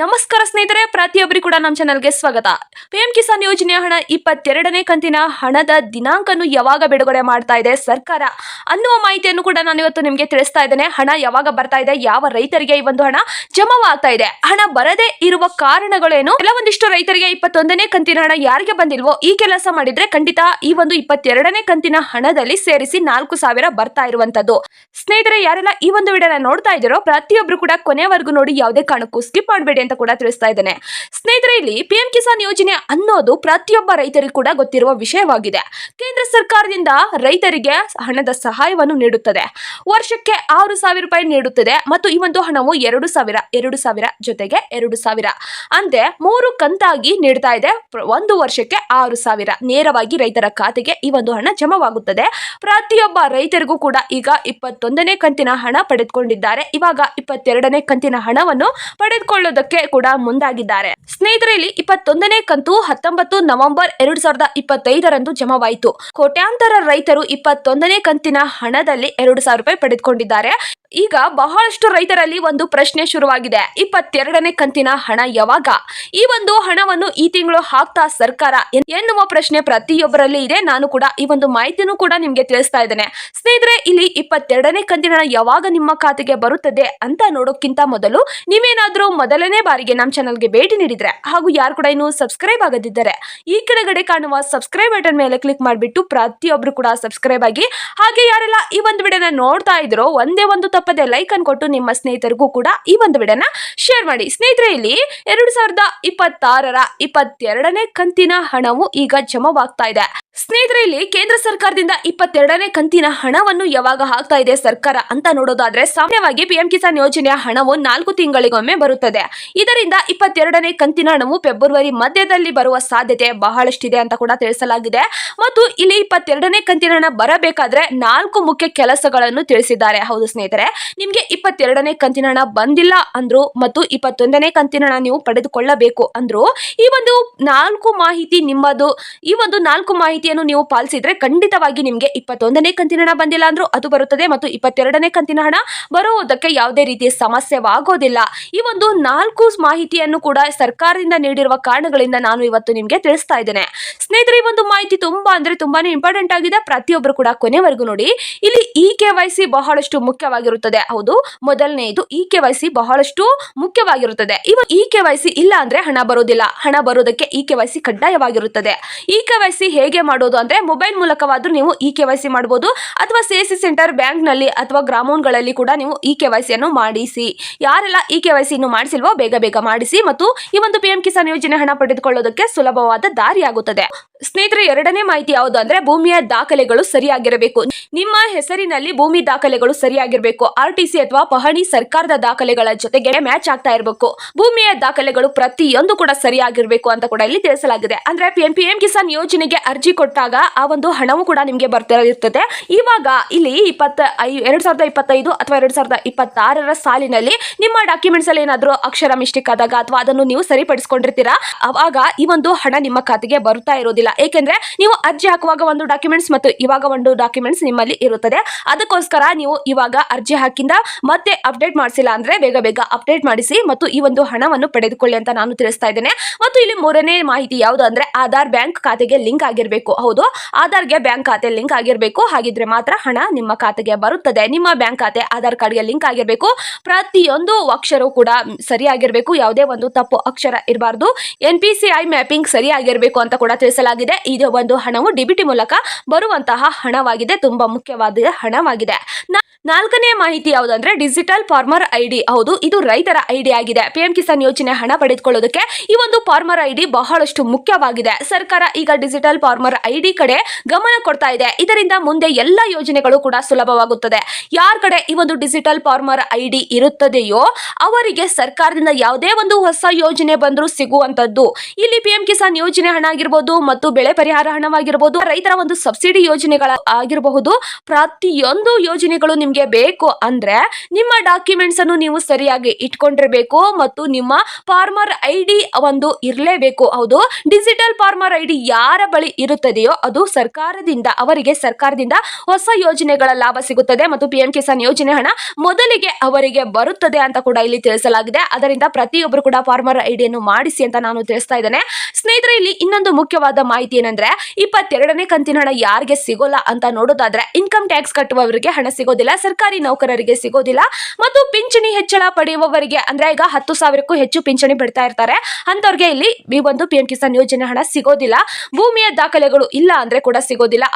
ನಮಸ್ಕಾರ ಸ್ನೇಹಿತರೆ, ಪ್ರತಿಯೊಬ್ಬರಿಗೂ ಕೂಡ ನಮ್ಮ ಚಾನಲ್ಗೆ ಸ್ವಾಗತ. ಪಿಎಂ ಕಿಸಾನ್ ಯೋಜನೆಯ ಹಣ ಇಪ್ಪತ್ತೆರಡನೇ ಕಂತಿನ ಹಣದ ದಿನಾಂಕನ್ನು ಯಾವಾಗ ಬಿಡುಗಡೆ ಮಾಡ್ತಾ ಇದೆ ಸರ್ಕಾರ ಅನ್ನುವ ಮಾಹಿತಿಯನ್ನು ಕೂಡ ನಾನು ಇವತ್ತು ನಿಮಗೆ ತಿಳಿಸ್ತಾ ಇದ್ದೇನೆ. ಹಣ ಯಾವಾಗ ಬರ್ತಾ ಇದೆ, ಯಾವ ರೈತರಿಗೆ ಈ ಒಂದು ಹಣ ಜಮಾವಾಗ್ತಾ ಇದೆ, ಹಣ ಬರದೇ ಇರುವ ಕಾರಣಗಳೇನು? ಕೆಲವೊಂದಿಷ್ಟು ರೈತರಿಗೆ ಇಪ್ಪತ್ತೊಂದನೇ ಕಂತಿನ ಹಣ ಯಾರಿಗೆ ಬಂದಿಲ್ವೋ, ಈ ಕೆಲಸ ಮಾಡಿದ್ರೆ ಖಂಡಿತ ಈ ಒಂದು ಇಪ್ಪತ್ತೆರಡನೇ ಕಂತಿನ ಹಣದಲ್ಲಿ ಸೇರಿಸಿ ನಾಲ್ಕು ಸಾವಿರ ಬರ್ತಾ ಇರುವಂತದ್ದು. ಸ್ನೇಹಿತರೆ, ಯಾರೆಲ್ಲ ಈ ಒಂದು ವಿಡಿಯೋನ ನೋಡ್ತಾ ಇದ್ದೀರೋ, ಪ್ರತಿಯೊಬ್ರು ಕೂಡ ಕೊನೆವರೆಗೂ ನೋಡಿ, ಯಾವುದೇ ಕಾರಣಕ್ಕೂ ಸ್ಕಿಪ್ ಮಾಡಬೇಡಿ ಅಂತ ಕೂಡ ತಿಳಿಸ್ತಾ ಇದ್ದೇನೆ. ಸ್ನೇಹಿತರೆ, ಇಲ್ಲಿ ಪಿಎಂ ಕಿಸಾನ್ ಯೋಜನೆ ಅನ್ನೋದು ಪ್ರತಿಯೊಬ್ಬ ರೈತರಿಗೂ ಕೂಡ ಗೊತ್ತಿರುವ ವಿಷಯವಾಗಿದೆ. ಕೇಂದ್ರ ಸರ್ಕಾರದಿಂದ ರೈತರಿಗೆ ಹಣದ ಸಹಾಯವನ್ನು ನೀಡುತ್ತದೆ. ವರ್ಷಕ್ಕೆ ಆರು ಸಾವಿರ ರೂಪಾಯಿ ನೀಡುತ್ತದೆ ಮತ್ತು ಈ ಒಂದು ಹಣವು ಎರಡು ಸಾವಿರ ಎರಡು ಸಾವಿರ ಜೊತೆಗೆ ಎರಡು ಸಾವಿರ. ಮೂರು ಕಂತಾಗಿ ನೀಡ್ತಾ ಇದೆ. ಒಂದು ವರ್ಷಕ್ಕೆ ಆರು ಸಾವಿರ ನೇರವಾಗಿ ರೈತರ ಖಾತೆಗೆ ಈ ಒಂದು ಹಣ ಜಮವಾಗುತ್ತದೆ. ಪ್ರತಿಯೊಬ್ಬ ರೈತರಿಗೂ ಕೂಡ ಈಗ ಇಪ್ಪತ್ತೊಂದನೇ ಕಂತಿನ ಹಣ ಪಡೆದುಕೊಂಡಿದ್ದಾರೆ. ಇವಾಗ ಇಪ್ಪತ್ತೆರಡನೇ ಕಂತಿನ ಹಣವನ್ನು ಪಡೆದುಕೊಳ್ಳೋದಕ್ಕೆ ಕೂಡ ಮುಂದಾಗಿದ್ದಾರೆ. ಸ್ನೇಹಿತರಲ್ಲಿ ಇಪ್ಪತ್ತೊಂದನೇ ಕಂತು ಹತ್ತೊಂಬತ್ತು ನವೆಂಬರ್ ಎರಡ್ ಸಾವಿರದ ಇಪ್ಪತ್ತೈದರಂದು ಜಮಾವಾಯಿತು. ಕೋಟ್ಯಾಂತರ ರೈತರು ಇಪ್ಪತ್ತೊಂದನೇ ಕಂತಿನ ಹಣದಲ್ಲಿ ಎರಡು ಸಾವಿರ ರೂಪಾಯಿ ಪಡೆದುಕೊಂಡಿದ್ದಾರೆ. ಈಗ ಬಹಳಷ್ಟು ರೈತರಲ್ಲಿ ಒಂದು ಪ್ರಶ್ನೆ ಶುರುವಾಗಿದೆ. ಇಪ್ಪತ್ತೆರಡನೇ ಕಂತಿನ ಹಣ ಯಾವಾಗ? ಈ ಒಂದು ಹಣವನ್ನು ಈ ತಿಂಗಳು ಹಾಕ್ತಾ ಸರ್ಕಾರ ಎನ್ನುವ ಪ್ರಶ್ನೆ ಪ್ರತಿಯೊಬ್ಬರಲ್ಲಿ ಇದೆ. ನಾನು ಕೂಡ ಈ ಒಂದು ಮಾಹಿತಿನೂ ಕೂಡ ನಿಮಗೆ ತಿಳಿಸ್ತಾ ಇದ್ದೇನೆ. ಸ್ನೇಹಿತರೆ, ಇಲ್ಲಿ ಇಪ್ಪತ್ತೆರಡನೇ ಕಂತಿನ ಹಣ ಯಾವಾಗ ನಿಮ್ಮ ಖಾತೆಗೆ ಬರುತ್ತದೆ ಅಂತ ನೋಡೋಕ್ಕಿಂತ ಮೊದಲು ನೀವೇನಾದರೂ ಮೊದಲನೇ ಬಾರಿಗೆ ನಮ್ಮ ಚಾನಲ್ಗೆ ಭೇಟಿ ನೀಡಿದ್ರೆ ಹಾಗೂ ಯಾರು ಕೂಡ ಇನ್ನು ಸಬ್ಸ್ಕ್ರೈಬ್ ಆಗದಿದ್ದರೆ ಈ ಕೆಳಗಡೆ ಕಾಣುವ ಸಬ್ಸ್ಕ್ರೈಬ್ ಬಟನ್ ಮೇಲೆ ಕ್ಲಿಕ್ ಮಾಡಿಬಿಟ್ಟು ಪ್ರತಿಯೊಬ್ಬರು ಕೂಡ ಸಬ್ಸ್ಕ್ರೈಬ್ ಆಗಿ ಹಾಗೆ ಯಾರೆಲ್ಲ ಈ ಒಂದು ವಿಡಿಯೋನ ನೋಡ್ತಾ ಇದ್ರೋ, ಒಂದೇ ಒಂದು ತಪ್ಪದೆ ಲೈಕ್ ಅನ್ನು ಕೊಟ್ಟು ನಿಮ್ಮ ಸ್ನೇಹಿತರಿಗೂ ಕೂಡ ಈ ಒಂದು ವಿಡಿಯೋನ ಶೇರ್ ಮಾಡಿ. ಸ್ನೇಹಿತರೆ, ಇಲ್ಲಿ ಎರಡು ಸಾವಿರದ ಇಪ್ಪತ್ತಾರರ ಇಪ್ಪತ್ತೆರಡನೇ ಕಂತಿನ ಹಣವು ಈಗ ಜಮವಾಗ್ತಾ ಇದೆ. ಸ್ನೇಹಿತರೆ, ಇಲ್ಲಿ ಕೇಂದ್ರ ಸರ್ಕಾರದಿಂದ ಇಪ್ಪತ್ತೆರಡನೇ ಕಂತಿನ ಹಣವನ್ನು ಯಾವಾಗ ಹಾಕ್ತಾ ಇದೆ ಸರ್ಕಾರ ಅಂತ ನೋಡೋದಾದ್ರೆ ಸಾಮಾನ್ಯವಾಗಿ ಪಿಎಂ ಕಿಸಾನ್ ಯೋಜನೆಯ ಹಣವು ನಾಲ್ಕು ತಿಂಗಳಿಗೊಮ್ಮೆ ಬರುತ್ತದೆ. ಇದರಿಂದ ಇಪ್ಪತ್ತೆರಡನೇ ಕಂತಿನ ಹಣವು ಫೆಬ್ರವರಿ ಮಧ್ಯದಲ್ಲಿ ಬರುವ ಸಾಧ್ಯತೆ ಬಹಳಷ್ಟಿದೆ ಅಂತ ಕೂಡ ತಿಳಿಸಲಾಗಿದೆ. ಮತ್ತು ಇಲ್ಲಿ ಇಪ್ಪತ್ತೆರಡನೇ ಕಂತಿನ ಹಣ ಬರಬೇಕಾದ್ರೆ ನಾಲ್ಕು ಮುಖ್ಯ ಕೆಲಸಗಳನ್ನು ತಿಳಿಸಿದ್ದಾರೆ. ಹೌದು ಸ್ನೇಹಿತರೆ ನಿಮ್ಗೆ ಇಪ್ಪತ್ತೆರಡನೇ ಕಂತಿನ ಹಣ ಬಂದಿಲ್ಲ ಅಂದ್ರು ಮತ್ತು ಇಪ್ಪತ್ತೊಂದನೇ ಕಂತಿನ ಹಣ ನೀವು ಪಡೆದುಕೊಳ್ಳಬೇಕು ಅಂದ್ರು, ಈ ಒಂದು ನಾಲ್ಕು ಮಾಹಿತಿ ನಿಮ್ಮದು, ಈ ಒಂದು ನಾಲ್ಕು ಮಾಹಿತಿಯನ್ನು ನೀವು ಪಾಲಿಸಿದ್ರೆ ಖಂಡಿತವಾಗಿ ನಿಮಗೆ ಇಪ್ಪತ್ತೊಂದನೇ ಕಂತಿನ ಹಣ ಬಂದಿಲ್ಲ ಅಂದ್ರೂ, ಅದು ಬರುತ್ತದೆ ಮತ್ತು ಇಪ್ಪತ್ತೆರಡನೇ ಕಂತಿನ ಹಣ ಬರುವುದಕ್ಕೆ ಯಾವುದೇ ರೀತಿಯ ಸಮಸ್ಯೆವಾಗೋದಿಲ್ಲ. ಈ ಒಂದು ನಾಲ್ಕು ಮಾಹಿತಿಯನ್ನು ಕೂಡ ಸರ್ಕಾರದಿಂದ ನೀಡಿರುವ ಕಾರಣಗಳಿಂದ ನಾನು ಇವತ್ತು ನಿಮಗೆ ತಿಳಿಸ್ತಾ ಇದ್ದೇನೆ. ಸ್ನೇಹಿತರೆ, ಈ ಒಂದು ಮಾಹಿತಿ ತುಂಬಾ ಅಂದ್ರೆ ತುಂಬಾನೇ ಇಂಪಾರ್ಟೆಂಟ್ ಆಗಿದೆ. ಪ್ರತಿಯೊಬ್ಬರು ಕೂಡ ಕೊನೆವರೆಗೂ ನೋಡಿ. ಇಲ್ಲಿ ಇ ಕೆ ವೈ ಸಿ ಬಹಳಷ್ಟು ಮುಖ್ಯವಾಗಿರುತ್ತದೆ ಹೌದು, ಮೊದಲನೆಯದು ಇ ಕೆ ವೈ ಸಿ ಬಹಳಷ್ಟು ಮುಖ್ಯವಾಗಿರುತ್ತದೆ. ಇವ ಇ ಕೆ ವೈ ಸಿ ಇಲ್ಲ ಅಂದ್ರೆ ಹಣ ಬರೋದಿಲ್ಲ. ಹಣ ಬರೋದಕ್ಕೆ ಇ ಕೆ ವೈ ಸಿ ಕಡ್ಡಾಯವಾಗಿರುತ್ತದೆ. ಇ ಕೆ ವೈ ಸಿ ಹೇಗೆ ಮಾಡೋದು ಅಂದ್ರೆ ಮೊಬೈಲ್ ಮೂಲಕವಾದ್ರೂ ನೀವು ಇ ಕೆ ವೈ ಸಿ ಮಾಡಬಹುದು ಅಥವಾ ಸಿ ಸಿ ಸೆಂಟರ್ ಬ್ಯಾಂಕ್ನಲ್ಲಿ ಅಥವಾ ಗ್ರಾಮೋನ್ಗಳಲ್ಲಿ ಕೂಡ ನೀವು ಇ ಕೆ ವೈ ಸಿಯನ್ನು ಮಾಡಿಸಿ. ಯಾರೆಲ್ಲ ಇ ಕೆ ವೈ ಸಿ ಇನ್ನು ಮಾಡಿಸಿಲ್ವೋ ಬೇಗ ಬೇಗ ಮಾಡಿಸಿ. ಮತ್ತು ಈ ಒಂದು ಪಿ ಎಂ ಕಿಸಾನ್ ಯೋಜನೆ ಹಣ ಪಡೆದುಕೊಳ್ಳೋದಕ್ಕೆ ಸುಲಭವಾದ ದಾರಿಯಾಗುತ್ತದೆ. ಸ್ನೇಹಿತರೆ, ಎರಡನೇ ಮಾಹಿತಿ ಯಾವುದು ಅಂದ್ರೆ ಭೂಮಿಯ ದಾಖಲೆಗಳು ಸರಿಯಾಗಿರಬೇಕು. ನಿಮ್ಮ ಹೆಸರಿನಲ್ಲಿ ಭೂಮಿ ದಾಖಲೆಗಳು ಸರಿಯಾಗಿರಬೇಕು. ಆರ್ ಟಿ ಅಥವಾ ಪಹಣಿ ಸರ್ಕಾರದ ದಾಖಲೆಗಳ ಜೊತೆಗೆ ಮ್ಯಾಚ್ ಆಗ್ತಾ ಇರಬೇಕು. ಭೂಮಿಯ ದಾಖಲೆಗಳು ಪ್ರತಿಯೊಂದು ಕೂಡ ಸರಿಯಾಗಿರಬೇಕು ಅಂತ ಕೂಡ ಇಲ್ಲಿ ತಿಳಿಸಲಾಗಿದೆ. ಅಂದ್ರೆ ಪಿ ಎಂ ಕಿಸಾನ್ ಯೋಜನೆಗೆ ಅರ್ಜಿ ಕೊಟ್ಟಾಗ ಆ ಒಂದು ಹಣವು ಕೂಡ ನಿಮಗೆ ಬರ್ತಾ ಇರ್ತದೆ ಇವಾಗ ಇಲ್ಲಿ ಇಪ್ಪತ್ತ ಎರಡ್ ಸಾವಿರದ ಇಪ್ಪತ್ತೈದು ಅಥವಾ ಎರಡ್ ಸಾವಿರದ ಇಪ್ಪತ್ತಾರರ ಸಾಲಿನಲ್ಲಿ ನಿಮ್ಮ ಡಾಕ್ಯುಮೆಂಟ್ಸ್ ಅಲ್ಲಿ ಏನಾದರೂ ಅಕ್ಷರ ಮಿಸ್ಟೇಕ್ ಆದಾಗ ಅಥವಾ ಅದನ್ನು ನೀವು ಸರಿಪಡಿಸಿಕೊಂಡಿರ್ತೀರಾ? ಅವಾಗ ಈ ಒಂದು ಹಣ ನಿಮ್ಮ ಖಾತೆಗೆ ಬರುತ್ತಾ ಇರೋದಿಲ್ಲ. ಏಕೆಂದ್ರೆ ನೀವು ಅರ್ಜಿ ಹಾಕುವಾಗ ಒಂದು ಡಾಕ್ಯುಮೆಂಟ್ಸ್ ಮತ್ತು ಇವಾಗ ಒಂದು ಡಾಕ್ಯುಮೆಂಟ್ಸ್ ನಿಮ್ಮಲ್ಲಿ ಇರುತ್ತದೆ. ಅದಕ್ಕೋಸ್ಕರ ನೀವು ಇವಾಗ ಅರ್ಜಿ ಹಾಕಿಂದ ಮತ್ತೆ ಅಪ್ಡೇಟ್ ಮಾಡಿಸಿಲ್ಲ ಅಂದ್ರೆ ಬೇಗ ಬೇಗ ಅಪ್ಡೇಟ್ ಮಾಡಿಸಿ ಮತ್ತು ಈ ಒಂದು ಹಣವನ್ನು ಪಡೆದುಕೊಳ್ಳಿ ಅಂತ ನಾನು ತಿಳಿಸ್ತಾ ಇದ್ದೇನೆ. ಮತ್ತು ಇಲ್ಲಿ ಮೂರನೇ ಮಾಹಿತಿ ಯಾವುದು ಅಂದ್ರೆ ಆಧಾರ್ ಬ್ಯಾಂಕ್ ಖಾತೆಗೆ ಲಿಂಕ್ ಆಗಿರಬೇಕು. ಹೌದು, ಆಧಾರ್ಗೆ ಬ್ಯಾಂಕ್ ಖಾತೆ ಲಿಂಕ್ ಆಗಿರಬೇಕು. ಹಾಗಿದ್ರೆ ಮಾತ್ರ ಹಣ ನಿಮ್ಮ ಖಾತೆಗೆ ಬರುತ್ತದೆ. ನಿಮ್ಮ ಬ್ಯಾಂಕ್ ಖಾತೆ, ಆಧಾರ್ ಕಾರ್ಡ್ಗೆ ಲಿಂಕ್ ಆಗಿರಬೇಕು. ಪ್ರತಿಯೊಂದು ಅಕ್ಷರವು ಕೂಡ ಸರಿಯಾಗಿರಬೇಕು. ಯಾವುದೇ ಒಂದು ತಪ್ಪು ಅಕ್ಷರ ಇರಬಾರ್ದು. N P C I mapping ಸರಿಯಾಗಿರಬೇಕು ಅಂತ ಕೂಡ ತಿಳಿಸಲಾಗಿದೆ. ಇದು ಒಂದು ಹಣವು ಡಿಬಿಟಿ ಮೂಲಕ ಬರುವಂತಹ ಹಣವಾಗಿದೆ. ತುಂಬಾ ಮುಖ್ಯವಾದ ಹಣವಾಗಿದೆ. ನಾಲ್ಕನೇ ಮಾಹಿತಿ ಯಾವುದಂದ್ರೆ ಡಿಜಿಟಲ್ ಫಾರ್ಮರ್ ಐಡಿ. ಹೌದು, ಇದು ರೈತರ ಐಡಿ ಆಗಿದೆ. ಪಿಎಂ ಕಿಸಾನ್ ಯೋಜನೆ ಹಣ ಪಡೆದುಕೊಳ್ಳೋದಕ್ಕೆ ಈ ಒಂದು ಫಾರ್ಮರ್ ಐಡಿ ಬಹಳಷ್ಟು ಮುಖ್ಯವಾಗಿದೆ. ಸರ್ಕಾರ ಈಗ ಡಿಜಿಟಲ್ ಫಾರ್ಮರ್ ಐಡಿ ಕಡೆ ಗಮನ ಕೊಡ್ತಾ ಇದೆ. ಇದರಿಂದ ಮುಂದೆ ಎಲ್ಲ ಯೋಜನೆಗಳು ಕೂಡ ಸುಲಭವಾಗುತ್ತದೆ. ಯಾರ ಕಡೆ ಈ ಒಂದು ಡಿಜಿಟಲ್ ಫಾರ್ಮರ್ ಐಡಿ ಇರುತ್ತದೆಯೋ ಅವರಿಗೆ ಸರ್ಕಾರದಿಂದ ಯಾವುದೇ ಒಂದು ಹೊಸ ಯೋಜನೆ ಬಂದರೂ ಸಿಗುವಂತದ್ದು ಇಲ್ಲಿ ಪಿಎಂ ಕಿಸಾನ್ ಯೋಜನೆ ಹಣ ಆಗಿರ್ಬೋದು ಮತ್ತು ಮತ್ತು ಬೆಳೆ ಪರಿಹಾರ ಹಣವಾಗಿರಬಹುದು ರೈತರ ಒಂದು ಸಬ್ಸಿಡಿ ಯೋಜನೆಗಳ ಆಗಿರಬಹುದು. ಪ್ರತಿಯೊಂದು ಯೋಜನೆಗಳು ನಿಮಗೆ ಬೇಕು ಅಂದ್ರೆ ನಿಮ್ಮ ಡಾಕ್ಯುಮೆಂಟ್ಸ್ ಅನ್ನು ನೀವು ಸರಿಯಾಗಿ ಇಟ್ಕೊಂಡಿರಬೇಕು ಮತ್ತು ನಿಮ್ಮ ಫಾರ್ಮರ್ ಐ ಡಿ ಒಂದು ಇರಲೇಬೇಕು. ಹೌದು ಡಿಜಿಟಲ್ ಫಾರ್ಮರ್ ಐ ಡಿ ಯಾರ ಬಳಿ ಇರುತ್ತದೆಯೋ ಅದು ಸರ್ಕಾರದಿಂದ, ಅವರಿಗೆ ಸರ್ಕಾರದಿಂದ ಹೊಸ ಯೋಜನೆಗಳ ಲಾಭ ಸಿಗುತ್ತದೆ ಮತ್ತು ಪಿ ಎಂ ಕಿಸಾನ್ ಯೋಜನೆ ಹಣ ಮೊದಲಿಗೆ ಅವರಿಗೆ ಬರುತ್ತದೆ ಅಂತ ಕೂಡ ಇಲ್ಲಿ ತಿಳಿಸಲಾಗಿದೆ. ಅದರಿಂದ ಪ್ರತಿಯೊಬ್ಬರು ಕೂಡ ಫಾರ್ಮರ್ ಐಡಿಯನ್ನು ಮಾಡಿಸಿ ಅಂತ ನಾನು ತಿಳಿಸ್ತಾ ಇದ್ದೇನೆ. ಸ್ನೇಹಿತರೆ, ಇಲ್ಲಿ ಇನ್ನೊಂದು ಮುಖ್ಯವಾದ ಮಾಹಿತಿ ಏನಂದ್ರೆ ಇಪ್ಪತ್ತೆರಡನೇ ಕಂತಿನ ಹಣ ಯಾರಿಗೆ ಸಿಗೋಲ್ಲ ಅಂತ ನೋಡೋದಾದ್ರೆ ಇನ್ಕಮ್ ಟ್ಯಾಕ್ಸ್ ಕಟ್ಟುವವರಿಗೆ ಹಣ ಸಿಗೋದಿಲ್ಲ, ಸರ್ಕಾರಿ ನೌಕರರಿಗೆ ಸಿಗೋದಿಲ್ಲ ಮತ್ತು ಪಿಂಚಣಿ ಹೆಚ್ಚಳ ಪಡೆಯುವವರಿಗೆ ಅಂದ್ರೆ ಈಗ ಹತ್ತು ಸಾವಿರಕ್ಕೂ ಹೆಚ್ಚು ಪಿಂಚಣಿ ಬಿಡ್ತಾ ಇರ್ತಾರೆ. ಅಂತವ್ರಿಗೆ ಇಲ್ಲಿ ಈ ಒಂದು ಪಿ ಎಂ ಕಿಸಾನ್ ಯೋಜನೆ ಹಣ ಸಿಗೋದಿಲ್ಲ. ಭೂಮಿಯ ದಾಖಲೆಗಳು ಇಲ್ಲ ಅಂದ್ರೆ ಕೂಡ ಸಿಗೋದಿಲ್ಲ.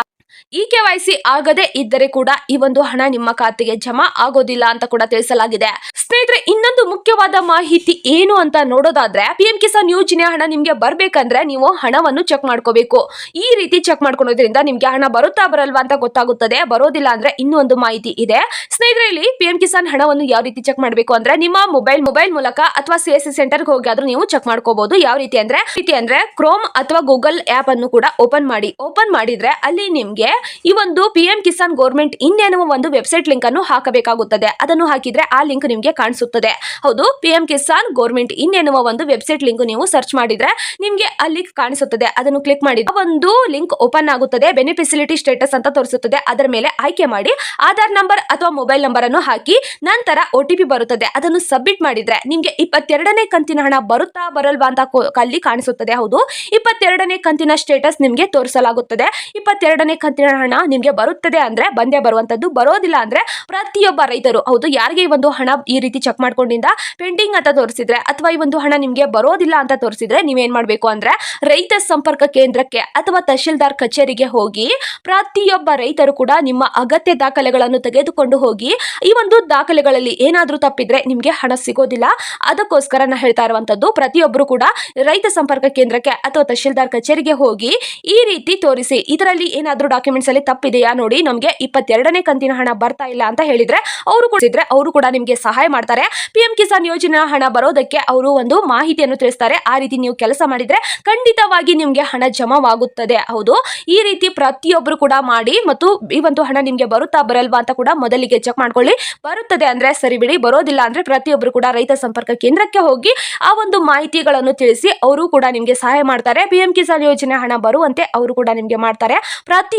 ಇ ಕೆ ವೈ ಸಿ ಆಗದೆ ಇದ್ದರೆ ಕೂಡ ಈ ಒಂದು ಹಣ ನಿಮ್ಮ ಖಾತೆಗೆ ಜಮಾ ಆಗೋದಿಲ್ಲ ಅಂತ ಕೂಡ ತಿಳಿಸಲಾಗಿದೆ. ಸ್ನೇಹಿತರೆ, ಇನ್ನೊಂದು ಮುಖ್ಯವಾದ ಮಾಹಿತಿ ಏನು ಅಂತ ನೋಡೋದಾದ್ರೆ ಪಿ ಎಂ ಕಿಸಾನ್ ಯೋಜನೆ ಹಣ ನಿಮ್ಗೆ ಬರ್ಬೇಕಂದ್ರೆ ನೀವು ಹಣವನ್ನು ಚೆಕ್ ಮಾಡ್ಕೋಬೇಕು. ಈ ರೀತಿ ಚೆಕ್ ಮಾಡ್ಕೊಳೋದ್ರಿಂದ ನಿಮ್ಗೆ ಹಣ ಬರುತ್ತಾ ಬರಲ್ವಾ ಅಂತ ಗೊತ್ತಾಗುತ್ತದೆ. ಬರೋದಿಲ್ಲ ಅಂದ್ರೆ ಇನ್ನೊಂದು ಮಾಹಿತಿ ಇದೆ. ಸ್ನೇಹಿತರೆ, ಇಲ್ಲಿ ಪಿ ಎಂ ಕಿಸಾನ್ ಹಣವನ್ನು ಯಾವ ರೀತಿ ಚೆಕ್ ಮಾಡಬೇಕು ಅಂದ್ರೆ, ನಿಮ್ಮ ಮೊಬೈಲ್ ಮೊಬೈಲ್ ಮೂಲಕ ಅಥವಾ ಸಿ ಎಸ್ ಸಿ ಸೆಂಟರ್ ಹೋಗಿ ಆದ್ರೂ ನೀವು ಚೆಕ್ ಮಾಡ್ಕೋಬಹುದು ಯಾವ ರೀತಿ ಅಂದ್ರೆ ರೀತಿ ಅಂದ್ರೆ ಕ್ರೋಮ್ ಅಥವಾ ಗೂಗಲ್ ಆಪ್ ಅನ್ನು ಕೂಡ ಓಪನ್ ಮಾಡಿ. ಓಪನ್ ಮಾಡಿದ್ರೆ ಅಲ್ಲಿ ನಿಮ್ಗೆ ಈ ಒಂದು ಪಿ ಕಿಸಾನ್ ಗೌರ್ಮೆಂಟ್ ಇನ್ ಎನ್ನುವ ಒಂದು ವೆಬ್ಸೈಟ್ ಲಿಂಕ್ ಅನ್ನು ಹಾಕಬೇಕಾಗುತ್ತದೆ. ಅದನ್ನು ಹಾಕಿದ್ರೆ ಆ ಲಿಂಕ್ ನಿಮಗೆ ಕಾಣಿಸುತ್ತದೆ. ಹೌದು ಪಿ ಕಿಸಾನ್ ಗೌರ್ಮೆಂಟ್ ಇನ್ ಎನ್ನುವ ಒಂದು ವೆಬ್ಸೈಟ್ ಲಿಂಕ್ ನೀವು ಸರ್ಚ್ ಮಾಡಿದ್ರೆ ಆ ಅಲ್ಲಿ ಕಾಣಿಸುತ್ತದೆ. ಅದನ್ನು ಕ್ಲಿಕ್ ಮಾಡಿ. ಒಂದು ಲಿಂಕ್ ಓಪನ್ ಆಗುತ್ತದೆ ಬೆನಿಫಿಸಿಲಿಟಿ ಸ್ಟೇಟಸ್ ಅಂತ ತೋರಿಸುತ್ತದೆ. ಅದರ ಮೇಲೆ ಆಯ್ಕೆ ಮಾಡಿ, ಆಧಾರ್ ನಂಬರ್ ಅಥವಾ ಮೊಬೈಲ್ ನಂಬರ್ ಅನ್ನು ಹಾಕಿ, ನಂತರ ಒ ಬರುತ್ತದೆ. ಅದನ್ನು ಸಬ್ಮಿಟ್ ಮಾಡಿದ್ರೆ ನಿಮಗೆ ಇಪ್ಪತ್ತೆರಡನೇ ಕಂತಿನ ಹಣ ಬರುತ್ತಾ ಬರಲ್ವಾ ಅಂತ ಅಲ್ಲಿ ಕಾಣಿಸುತ್ತದೆ. ಹೌದು, ಇಪ್ಪತ್ತೆರಡನೇ ಕಂತಿನ ಸ್ಟೇಟಸ್ ನಿಮಗೆ ತೋರಿಸಲಾಗುತ್ತದೆ. ಇಪ್ಪತ್ತೆರಡನೇ ಕಂತಿನ ಹಣ ನಿಮಗೆ ಬರುತ್ತದೆ ಅಂದರೆ ಬಂದೇ ಬರುವಂಥದ್ದು ಬರೋದಿಲ್ಲ ಅಂದರೆ ಪ್ರತಿಯೊಬ್ಬ ರೈತರು, ಹೌದು, ಯಾರಿಗೆ ಈ ಒಂದು ಹಣ ಈ ರೀತಿ ಚೆಕ್ ಮಾಡ್ಕೊಂಡಿಂದ ಪೆಂಡಿಂಗ್ ಅಂತ ತೋರಿಸಿದ್ರೆ ಅಥವಾ ಈ ಒಂದು ಹಣ ನಿಮಗೆ ಬರೋದಿಲ್ಲ ಅಂತ ತೋರಿಸಿದ್ರೆ ನೀವೇನು ಮಾಡಬೇಕು ಅಂದರೆ ರೈತ ಸಂಪರ್ಕ ಕೇಂದ್ರಕ್ಕೆ ಅಥವಾ ತಹಶೀಲ್ದಾರ್ ಕಚೇರಿಗೆ ಹೋಗಿ ಪ್ರತಿಯೊಬ್ಬ ರೈತರು ಕೂಡ ನಿಮ್ಮ ಅಗತ್ಯ ದಾಖಲೆಗಳನ್ನು ತೆಗೆದುಕೊಂಡು ಹೋಗಿ ಈ ಒಂದು ದಾಖಲೆಗಳಲ್ಲಿ ಏನಾದರೂ ತಪ್ಪಿದ್ರೆ ನಿಮಗೆ ಹಣ ಸಿಗೋದಿಲ್ಲ. ಅದಕ್ಕೋಸ್ಕರ ನಾನು ಹೇಳ್ತಾ ಇರುವಂಥದ್ದು ಪ್ರತಿಯೊಬ್ಬರು ಕೂಡ ರೈತ ಸಂಪರ್ಕ ಕೇಂದ್ರಕ್ಕೆ ಅಥವಾ ತಹಶೀಲ್ದಾರ್ ಕಚೇರಿಗೆ ಹೋಗಿ ಈ ರೀತಿ ತೋರಿಸಿ, ಇದರಲ್ಲಿ ಏನಾದ್ರೂ ಡಾಕ್ಯುಮೆಂಟ್ಸ್ ಅಲ್ಲಿ ತಪ್ಪಿದೆಯಾ ನೋಡಿ ನಮಗೆ ಇಪ್ಪತ್ತೆರಡನೇ ಕಂತಿನ ಹಣ ಬರ್ತಾ ಇಲ್ಲ ಅಂತ ಹೇಳಿದ್ರೆ ಅವರು ಕೂಡ ಇದ್ರೆ ಅವರು ಕೂಡ ನಿಮಗೆ ಸಹಾಯ ಮಾಡ್ತಾರೆ. ಪಿ ಎಂ ಕಿಸಾನ್ ಯೋಜನೆ ಹಣ ಬರೋದಕ್ಕೆ ಅವರು ಒಂದು ಮಾಹಿತಿಯನ್ನು ತಿಳಿಸ್ತಾರೆ. ಆ ರೀತಿ ನೀವು ಕೆಲಸ ಮಾಡಿದ್ರೆ ಖಂಡಿತವಾಗಿ ನಿಮಗೆ ಹಣ ಜಮಾವಾಗುತ್ತದೆ. ಹೌದು. ಈ ರೀತಿ ಪ್ರತಿಯೊಬ್ಬರು ಕೂಡ ಮಾಡಿ ಮತ್ತು ಈ ಒಂದು ಹಣ ನಿಮಗೆ ಬರುತ್ತಾ ಬರಲ್ವಾ ಅಂತ ಕೂಡ ಮೊದಲಿಗೆ ಚೆಕ್ ಮಾಡ್ಕೊಳ್ಳಿ. ಬರುತ್ತದೆ ಅಂದ್ರೆ ಸರಿ ಬಿಡಿ, ಬರೋದಿಲ್ಲ ಅಂದ್ರೆ ಪ್ರತಿಯೊಬ್ಬರು ಕೂಡ ರೈತ ಸಂಪರ್ಕ ಕೇಂದ್ರಕ್ಕೆ ಹೋಗಿ ಆ ಒಂದು ಮಾಹಿತಿಗಳನ್ನು ತಿಳಿಸಿ ಅವರು ಕೂಡ ನಿಮಗೆ ಸಹಾಯ ಮಾಡ್ತಾರೆ. ಪಿ ಎಂ ಕಿಸಾನ್ ಯೋಜನೆ ಹಣ ಬರುವಂತೆ ಅವರು ಕೂಡ ನಿಮಗೆ ಮಾಡ್ತಾರೆ.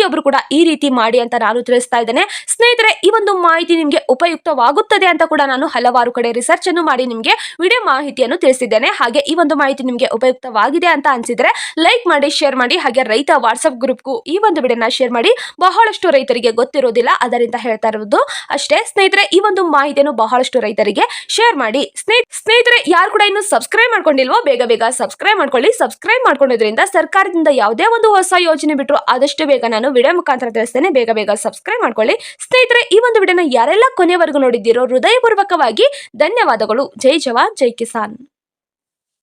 ಪ್ರತಿಯೊಬ್ಬರು ಕೂಡ ಈ ರೀತಿ ಮಾಡಿ ಅಂತ ನಾನು ತಿಳಿಸ್ತಾ ಇದ್ದೇನೆ. ಸ್ನೇಹಿತರೆ, ಈ ಒಂದು ಮಾಹಿತಿ ನಿಮಗೆ ಉಪಯುಕ್ತವಾಗುತ್ತದೆ ಅಂತ ಕೂಡ ನಾನು ಹಲವಾರು ಕಡೆ ರಿಸರ್ಚ್ ಅನ್ನು ಮಾಡಿ ನಿಮಗೆ ವಿಡಿಯೋ ಮಾಹಿತಿಯನ್ನು ತಿಳಿಸಿದ್ದೇನೆ. ಹಾಗೆ ಈ ಒಂದು ಮಾಹಿತಿ ನಿಮಗೆ ಉಪಯುಕ್ತವಾಗಿದೆ ಅಂತ ಅನ್ಸಿದ್ರೆ ಲೈಕ್ ಮಾಡಿ ಶೇರ್ ಮಾಡಿ, ಹಾಗೆ ರೈತ ವಾಟ್ಸ್ಆಪ್ ಗ್ರೂಪ್ಗೂ ಈ ಒಂದು ವಿಡಿಯೋನ ಶೇರ್ ಮಾಡಿ. ಬಹಳಷ್ಟು ರೈತರಿಗೆ ಗೊತ್ತಿರೋದಿಲ್ಲ, ಅದರಿಂದ ಹೇಳ್ತಾ ಇರೋದು ಅಷ್ಟೇ. ಸ್ನೇಹಿತರೆ, ಈ ಒಂದು ಮಾಹಿತಿಯನ್ನು ಬಹಳಷ್ಟು ರೈತರಿಗೆ ಶೇರ್ ಮಾಡಿ. ಸ್ನೇಹಿತ ಸ್ನೇಹಿತರೆ, ಯಾರು ಕೂಡ ಇನ್ನು ಸಬ್ಸ್ಕ್ರೈಬ್ ಮಾಡ್ಕೊಂಡಿಲ್ವೋ, ಬೇಗ ಬೇಗ ಸಬ್ಸ್ಕ್ರೈಬ್ ಮಾಡ್ಕೊಳ್ಳಿ. ಸಬ್ಸ್ಕ್ರೈಬ್ ಮಾಡ್ಕೊಂಡಿದ್ರಿಂದ ಸರ್ಕಾರದಿಂದ ಯಾವುದೇ ಒಂದು ಹೊಸ ಯೋಜನೆ ಬಿಟ್ಟರು ಆದಷ್ಟು ಬೇಗ ನಾನು ವಿಡಿಯೋ ಮುಖಾಂತರ ತಿಳಿಸ್ತೇನೆ. ಬೇಗ ಬೇಗ ಸಬ್ಸ್ಕ್ರೈಬ್ ಮಾಡ್ಕೊಳ್ಳಿ. ಸ್ನೇಹಿತರೆ, ಈ ಒಂದು ವಿಡಿಯೋನ ಯಾರೆಲ್ಲ ಕೊನೆವರೆಗೂ ನೋಡಿದ್ದೀರೋ ಹೃದಯಪೂರ್ವಕವಾಗಿ ಧನ್ಯವಾದಗಳು. ಜೈ ಜವಾನ್, ಜೈ ಕಿಸಾನ್.